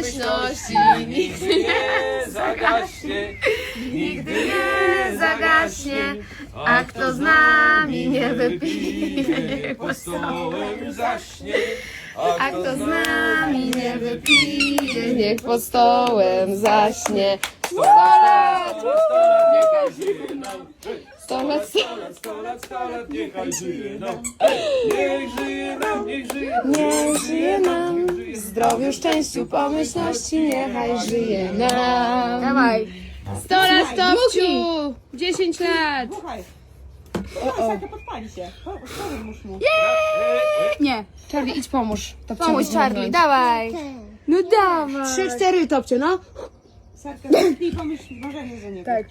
pomyślności nigdy nie zagaśnie, nigdy nie zagaśnie, a kto z nami nie wypije, pod stołem zaśnie, a kto z nami nie wypije, niech pod stołem zaśnie. Sto lat! sto lat, niechaj żyje nam. Sto lat, sto lat, sto lat, sto lat, niechaj żyje nam. Niech żyje nam, niech żyje, Niech żyje nam zdrowiu, szczęściu, pomyślności, niechaj żyje nam. Dawaj. 100 lat stopciu! 10 lat! Słuchaj. Sarka podpali się. Po- Pomóż mu. Nie. Charlie, idź pomóż. Pomóż Charlie, dawaj. No dawaj. Trzy, cztery topcie, no. Sarka, zamknij pomyśl marzenie za niego. Tak.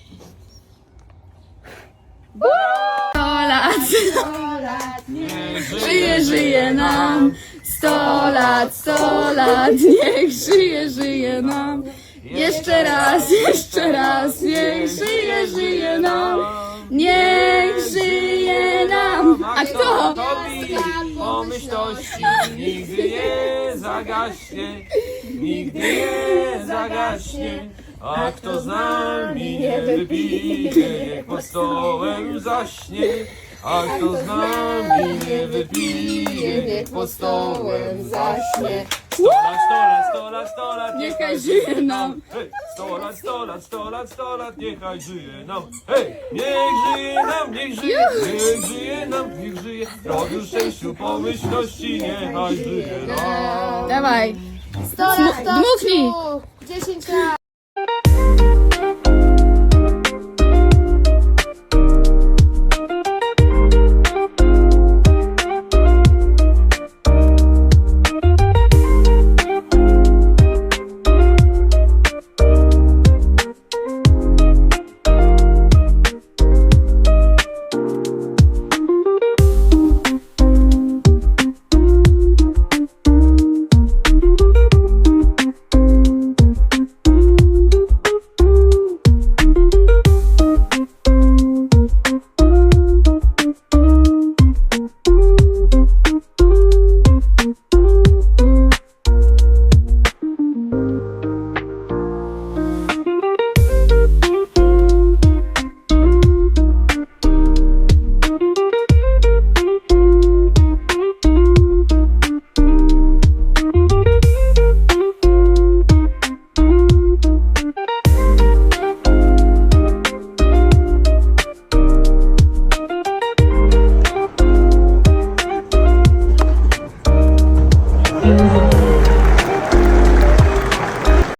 100 lat. Żyje, żyje nam. 100 lat, 100 lat. Niech żyje, żyje nam. Jeszcze raz, jeszcze raz. Niech żyje, żyje nam. Niech żyje nam. A kto? Pomyślności nigdy nie zagaśnie, nigdy nie zagaśnie. A kto z nami nie wypije, niech pod stołem zaśnie. A kto z nami nie wypije, niech pod stołem zaśnie. Sto lat, sto lat, sto lat, sto lat, Niechaj żyje nam. Hej, sto lat, sto lat, sto lat, sto lat, niechaj żyje nam. Hej, niech żyje nam, niech żyje, niech żyje nam, niech żyje. Rodziu szczęściu, pomyślności, niechaj żyje nam. Dawaj. 100 lat Dmuchnij. 10 lat.